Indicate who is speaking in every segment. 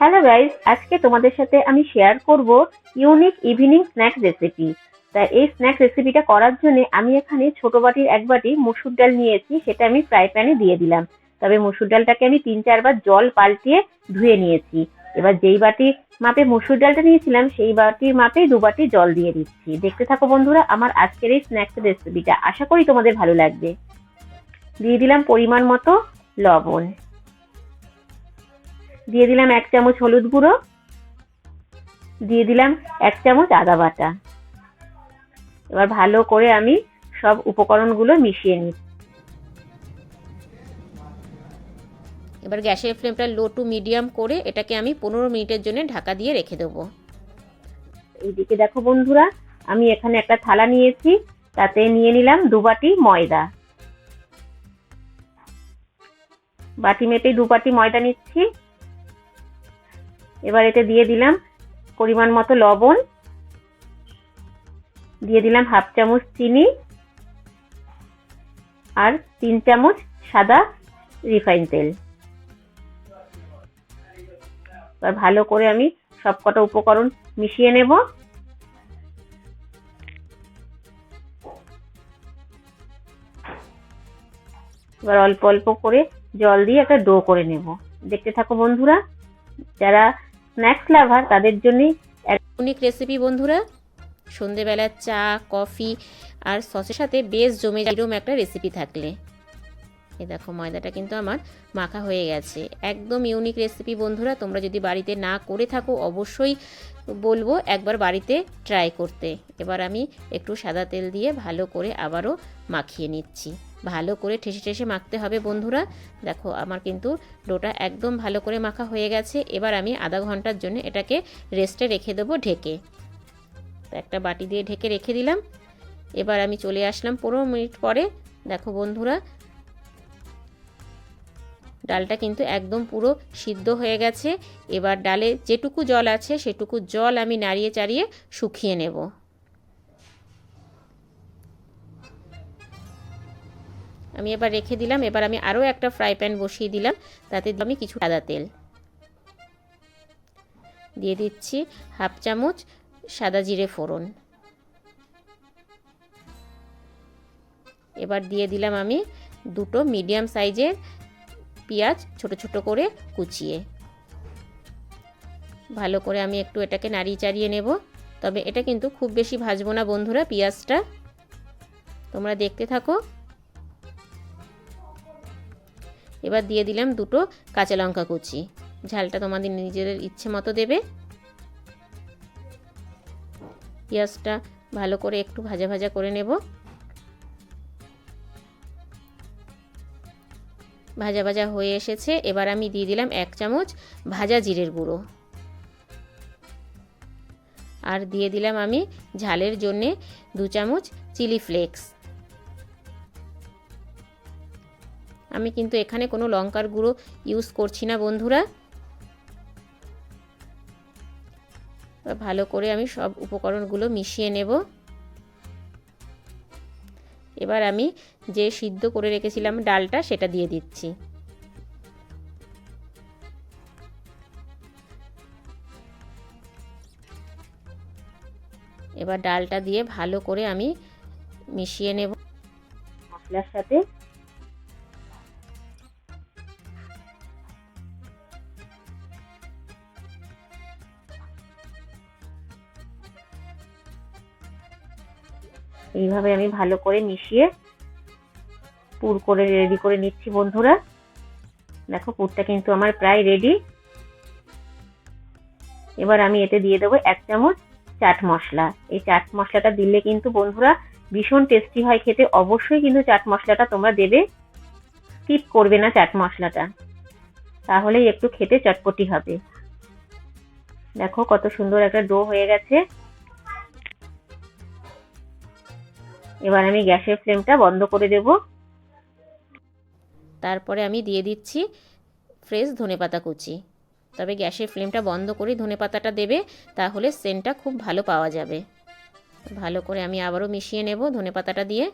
Speaker 1: Hello guys আজকে তোমাদের সাথে আমি শেয়ার করব ইউনিক ইভিনিং স্ন্যাক রেসিপি তা এই স্ন্যাক রেসিপিটা করার জন্য আমি এখানে ছোট বাটির এক বাটি মুসুর ডাল নিয়েছি, সেটা আমি ফ্রাই প্যানে দিয়ে দিলাম। তবে মুসুর ডালটাকে আমি তিন চারবার জল পাল্টিয়ে ধুয়ে নিয়েছি। এবার যেই বাটি মাপে মুসুর ডালটা নিয়েছিলাম, সেই বাটির মাপেই দু বাটি জল দিয়ে দিচ্ছি। দেখতে থাকো বন্ধুরা, আমার আজকের এই স্ন্যাক্স রেসিপিটা আশা করি তোমাদের ভালো লাগবে। দিয়ে দিলাম পরিমাণ মতো লবণ। দিয়ে দিলাম এক চামচ হলুদ গুঁড়ো দিয়ে দিলাম এক চামচ আদা বাটা। এবার ভালো করে আমি সব উপকরণগুলো মিশিয়ে নিই
Speaker 2: এবার গ্যাসের ফ্লেমটা লো টু মিডিয়াম করে এটাকে আমি পনেরো মিনিটের জন্য ঢাকা দিয়ে রেখে দেবো।
Speaker 1: এইদিকে দেখো বন্ধুরা আমি এখানে একটা থালা নিয়েছি তাতে নিয়ে নিলাম দু বাটি ময়দা। বাটি মেপে দু বাটি ময়দা নিচ্ছি। এবার এতে দিয়ে দিলাম পরিমাণ মতো লবণ। দিয়ে দিলাম হাফ চামচ চিনি আর তিন চামচ সাদা রিফাইন তেল। এবার ভালো করে আমি সবকটা উপকরণ মিশিয়ে নেব। এবার অল্প অল্প করে জল দিয়ে একটা ডো করে নেব। দেখতে থাকো বন্ধুরা, যারা স্ন্যাক্স লাভার তাদের জন্যই
Speaker 2: ইউনিক রেসিপি বন্ধুরা। সন্ধেবেলার চা কফি আর সসের সাথে বেশ জমে এরকম একটা রেসিপি থাকলে। এ দেখো, ময়দাটা কিন্তু আমার মাখা হয়ে গেছে। একদম ইউনিক রেসিপি বন্ধুরা, তোমরা যদি বাড়িতে না করে থাকো, অবশ্যই বলব একবার বাড়িতে ট্রাই করতে। এবার আমি একটু সাদা তেল দিয়ে ভালো করে আবারও মাখিয়ে নিচ্ছি। ভালো করে ঠেসে ঠেসে মাখতে হবে বন্ধুরা। দেখো আমার কিন্তু ডোটা একদম ভালো করে মাখা হয়ে গেছে। এবার আমি আধা ঘণ্টার জন্য এটাকে রেস্টে রেখে দেবো ঢেকে। একটা বাটি দিয়ে ঢেকে রেখে দিলাম। এবার আমি চলে আসলাম পনেরো মিনিট পরে। দেখো বন্ধুরা, ডালটা কিন্তু একদম পুরো সিদ্ধ হয়ে গেছে। এবার ডালে যেটুকু জল আছে সেটুকু জল আমি নাড়িয়ে চাড়িয়ে শুকিয়ে নেব। আমি এবার রেখে দিলাম। এবার আমি আরও একটা ফ্রাই প্যান বসিয়ে দিলাম। তাতে আমি কিছু সাদা তেল দিয়ে দিচ্ছি হাফ চামচ সাদা জিরে ফোড়ন। এবার দিয়ে দিলাম আমি দুটো মিডিয়াম সাইজের পেঁয়াজ ছোট ছোট করে কুচিয়ে। ভালো করে আমি একটু এটাকে নাড়িয়ে চাড়িয়ে নেব। তবে এটা কিন্তু খুব বেশি ভাজবো না বন্ধুরা পেঁয়াজটা। তোমরা দেখতে থাকো। এবার দিয়ে দিলাম দুটো কাঁচা লঙ্কা কুচি। ঝালটা তোমাদের নিজেদের ইচ্ছে মতো দেবে। পেঁয়াজটা ভালো করে একটু ভাজা ভাজা করে নেব। ভাজা ভাজা হয়ে এসেছে। এবার আমি দিয়ে দিলাম এক চামচ ভাজা জিরের গুঁড়ো। আর দিয়ে দিলাম আমি ঝালের জন্যে দু চামচ চিলি ফ্লেক্স। আমি কিন্তু এখানে কোনো লঙ্কার গুঁড়ো ইউজ করছি না, বন্ধুরা। ভালো করে আমি সব উপকরণগুলো মিশিয়ে নেব। এবার আমি যে সিদ্ধ করে রেখেছিলাম ডালটা, সেটা দিয়ে দিচ্ছি। এবার ডালটা দিয়ে ভালো করে আমি মিশিয়ে নেব।
Speaker 1: মশলার সাথে এইভাবে আমি ভালো করে মিশিয়ে পুর করে রেডি করে নিচ্ছি বন্ধুরা। দেখো পুরটা কিন্তু আমার প্রায় রেডি এবার আমি এতে দিয়ে দেবো এক চামচ চাট মশলা। এই চাট মশলাটা দিলে কিন্তু বন্ধুরা ভীষণ টেস্টি হয় খেতে। অবশ্যই কিন্তু চাট মশলাটা তোমরা দেবে। স্কিপ করবে না চাট মশলাটা। তাহলেই একটু খেতে চটপটি হবে। দেখো কত সুন্দর একটা ডো হয়ে গেছে। এবার আমি গ্যাসের ফ্লেমটা বন্ধ করে দেব।
Speaker 2: তারপরে আমি দিয়ে দিচ্ছি ফ্রেশ ধনেপাতা কুচি। তবে গ্যাসের ফ্লেমটা বন্ধ করে ধনেপাতাটা দেবে তাহলে সেন্টটা খুব ভালো পাওয়া যাবে। ভালো করে আমি আবারও মিশিয়ে নেব ধনেপাতাটা দিয়ে।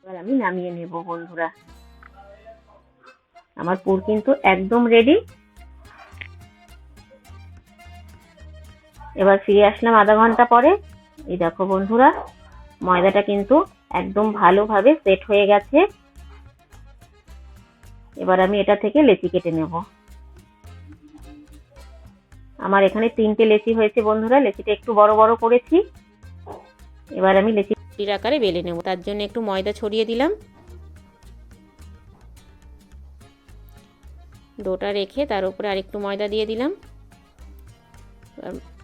Speaker 1: এবার আমি নামিয়ে নেব বন্ধুরা। আমার পুর কিন্তু একদম রেডি এবার ফিরে আসলাম আধা ঘণ্টা পরে। এই দেখো বন্ধুরা, ময়দাটা কিন্তু একদম ভালোভাবে সেট হয়ে গেছে। এবার আমি এটা থেকে লেচি কেটে নেব। আমার এখানে তিনটে লেচি হয়েছে বন্ধুরা, লেচিটা একটু বড় বড় করেছি। এবার আমি লেচি
Speaker 2: আকারে বেলে নেব, তার জন্য একটু ময়দা ছড়িয়ে দিলাম। ডোটা রেখে তার উপরে আরেকটু ময়দা দিয়ে দিলাম।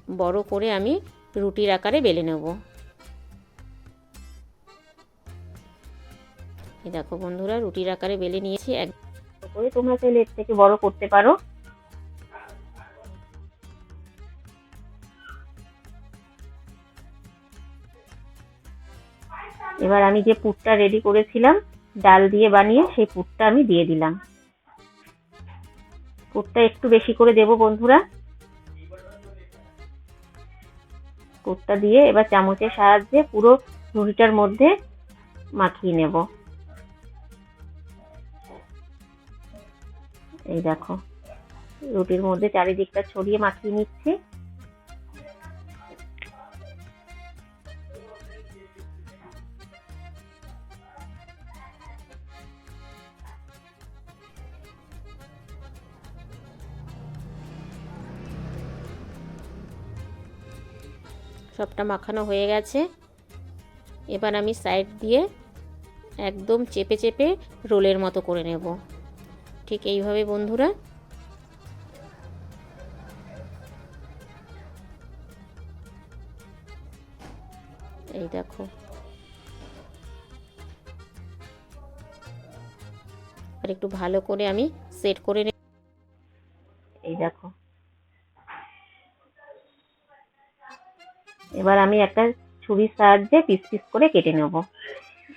Speaker 2: বড় করে আমি রুটির আকারে বেলে নেব। এই দেখো বন্ধুরা, রুটির আকারে বেলে নিয়েছি। এক
Speaker 1: করে তোমরা চাইলে এর থেকে বড় করতে পারো। এবার আমি যে পুরটা রেডি করেছিলাম, ডাল দিয়ে বানিয়ে সেই পুরটা আমি দিয়ে দিলাম। পুরটা একটু বেশি করে দেব বন্ধুরা। পুরটা দিয়ে এবার চামচের সাহায্যে পুরো রুটিটার মধ্যে মাখিয়ে নেব। এই দেখো, রুটির মধ্যে চারিদিকটা ছড়িয়ে মাখিয়ে নিচ্ছি।
Speaker 2: সবটা মাখানো হয়ে গেছে। এবার আমি সাইড দিয়ে একদম চেপে চেপে রোলের মতো করে নেব। ঠিক এইভাবে বন্ধুরা। এই দেখো। আর একটু ভালো করে আমি সেট করে
Speaker 1: এবার আমি একটা ছুরির সাহায্যে পিস পিস করে কেটে নেব।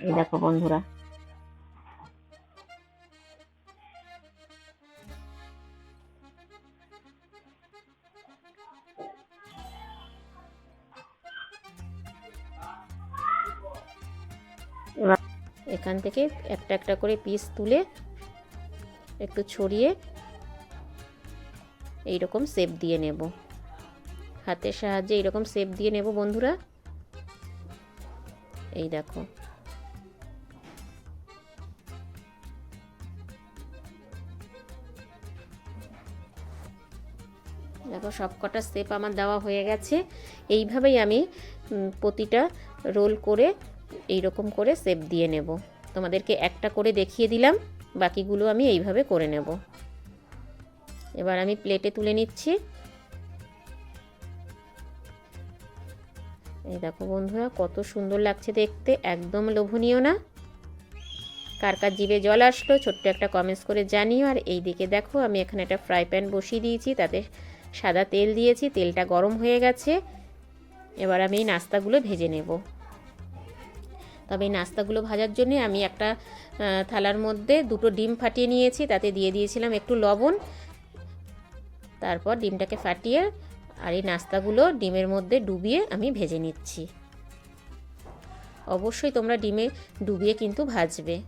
Speaker 1: এই দেখো বন্ধুরা।
Speaker 2: এখান থেকে একটা একটা করে পিস তুলে একটু ছড়িয়ে এই রকম শেপ দিয়ে নেব। হাতের সাহায্যে এইরকম শেপ দিয়ে নেব বন্ধুরা। এই দেখো। দেখো সবকটা স্টেপ আমার দেওয়া হয়ে গেছে। এইভাবেই আমি প্রতিটা রোল করে এই রকম করে শেপ দিয়ে নেব। তোমাদেরকে একটা করে দেখিয়ে দিলাম, বাকিগুলো আমি এইভাবে করে নেব। এবার আমি প্লেটে তুলে নিচ্ছি। এই দেখো বন্ধুরা, কত সুন্দর লাগছে দেখতে, একদম লোভনীয় না? কার কার জিভে জল আসলো, ছোট্ট একটা কমেন্টস করে জানিও। আর এই দিকে দেখো, আমি এখানে একটা ফ্রাই প্যান বসিয়ে দিয়েছি, তাতে সাদা তেল দিয়েছি, তেলটা গরম হয়ে গেছে। এবার আমি এই নাস্তাগুলো ভেজে নেব। তবে এই নাস্তাগুলো ভাজার জন্য আমি একটা থালার মধ্যে দুটো ডিম ফাটিয়ে নিয়েছি, তাতে দিয়ে দিয়েছিলাম একটু লবণ। তারপর ডিমটাকে ফাটিয়ে আর এই নাস্তাগুলো ডিমের মধ্যে ডুবিয়ে আমি ভেজে নিচ্ছি। অবশ্যই তোমরা ডিমে ডুবিয়ে কিন্তু ভাজবে।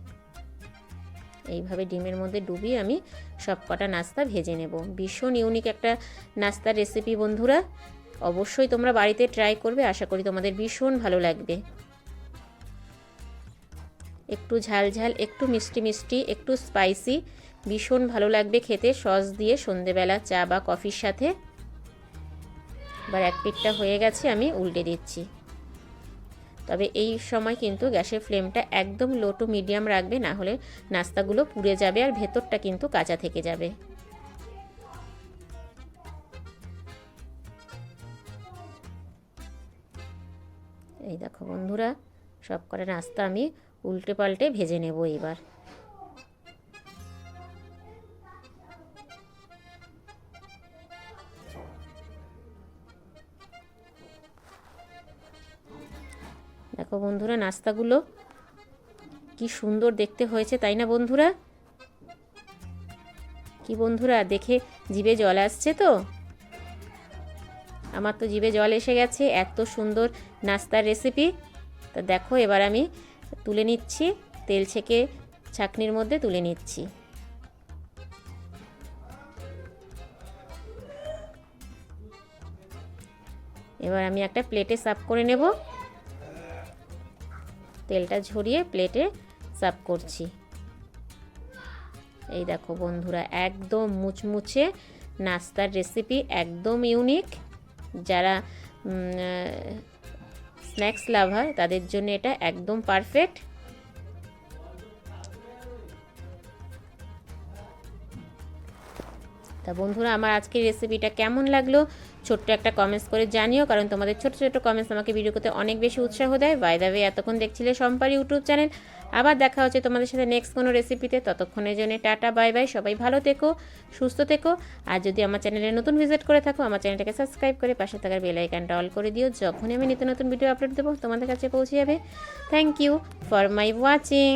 Speaker 2: এইভাবে ডিমের মধ্যে ডুবিয়ে আমি সব কটা নাস্তা ভেজে নেব। ভীষণ ইউনিক একটা নাস্তার রেসিপি বন্ধুরা। অবশ্যই তোমরা বাড়িতে ট্রাই করবে, আশা করি তোমাদের ভীষণ ভালো লাগবে। একটু ঝাল ঝাল, একটু মিষ্টি মিষ্টি, একটু স্পাইসি ভীষণ ভালো লাগবে খেতে। সস দিয়ে সন্ধেবেলা চা বা কফির সাথে। এবার এক পিঠটা হয়ে গেছে, আমি উল্টে দিচ্ছি। তবে এই সময় কিন্তু গ্যাসের ফ্লেমটা একদম লো টু মিডিয়াম রাখবে, না হলে নাস্তাগুলো পুড়ে যাবে আর ভেতরটা কিন্তু কাঁচা থেকে যাবে। এই দেখো বন্ধুরা, সব করে নাস্তা আমি উল্টে পাল্টে ভেজে নেব এবার। দেখো বন্ধুরা, নাস্তাগুলো কি সুন্দর দেখতে হয়েছে, তাই না বন্ধুরা? কি বন্ধুরা, দেখে জিভে জল আসছে তো? আমার তো জিভে জল এসে গেছে, এত সুন্দর নাস্তার রেসিপি তা দেখো, এবার আমি তুলে নিচ্ছি, তেল ছেঁকে ছাকনির মধ্যে তুলে নিচ্ছি। এবার আমি একটা প্লেটে সাফ করে নেব। তেলটা ঝরিয়ে প্লেটে সার্ভ করছি। এই দেখো বন্ধুরা, একদম মুচমুচে নাস্তার রেসিপি একদম ইউনিক যারা স্ন্যাক্স লাভার তাদের জন্য এটা একদম পারফেক্ট তা বন্ধুরা, আমার আজকের রেসিপিটা কেমন লাগল? ছোট্ট একটা কমেন্টস করে জানিও, কারণ তোমাদের ছোট ছোট কমেন্টস আমাকে ভিডিও করতে অনেক বেশি উৎসাহ দেয়। বাই এতক্ষণ দেখছিলে সম্পার ইউটিউব চ্যানেল আবার দেখা হচ্ছে তোমাদের সাথে নেক্সট কোনো রেসিপিতে ততক্ষণের জন্য টাটা বাই বাই সবাই ভালো থেকো, সুস্থ থেকো। আর যদি আমার চ্যানেলে নতুন ভিজিট করে থাকো, আমার চ্যানেলটাকে সাবস্ক্রাইব করে পাশে থাকার বেল আইকনটা অল করে দিও। যখনই আমি নিত্য নতুন ভিডিও আপলোড দেবো, তোমাদের কাছে পৌঁছে যাবে। Thank you for my watching